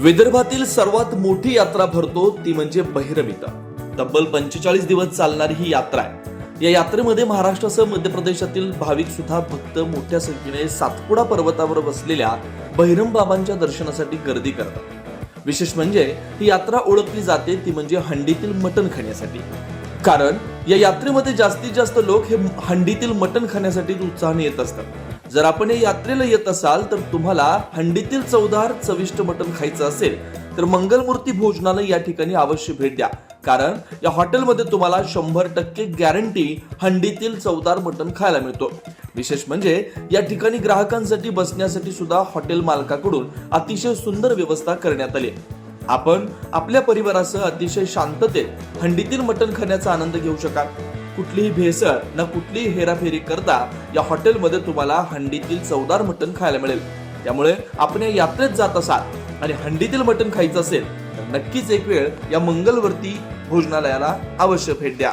विदर्भातील सर्वात मोठी यात्रा भरतो ती म्हणजे बहिरमिता. तब्बल पंचेचाळीस दिवस चालणारी ही यात्रा आहे. या यात्रेमध्ये महाराष्ट्रासह मध्य प्रदेशातील भाविक सुद्धा भक्त मोठ्या संख्येने सातपुडा पर्वतावर बसलेल्या बहिरम बाबांच्या दर्शनासाठी गर्दी करतात. विशेष म्हणजे ही यात्रा ओळखली जाते ती म्हणजे हंडीतील मटण खाण्यासाठी. कारण या यात्रेमध्ये जास्तीत जास्त लोक हे हंडीतील मटण खाण्यासाठी उत्साहाने येत असतात. जर आपण या यात्रेला येत असाल तर तुम्हाला हंडीतील चवदार चविष्ट मटण खायचं असेल तर मंगलमूर्ती भोजनालय या ठिकाणी अवश्य भेट द्या. कारण या हॉटेलमध्ये तुम्हाला शंभर टक्के गॅरंटी हंडीतील चवदार मटण खायला मिळतो. विशेष म्हणजे या ठिकाणी ग्राहकांसाठी बसण्यासाठी सुद्धा हॉटेल मालकाकडून अतिशय सुंदर व्यवस्था करण्यात आली. आपण आपल्या परिवारासह अतिशय शांततेत हंडीतील मटण खाण्याचा आनंद घेऊ शकाल. कुठलीही भेसळ ना कुठलीही हेराफेरी करता या हॉटेलमध्ये तुम्हाला हंडीतील चवदार मटण खायला मिळेल. त्यामुळे आपण या यात्रेत जात असाल आणि हंडीतील मटण खायचं असेल तर नक्कीच एक वेळ या मंगलवर्ती भोजनालयाला अवश्य भेट द्या.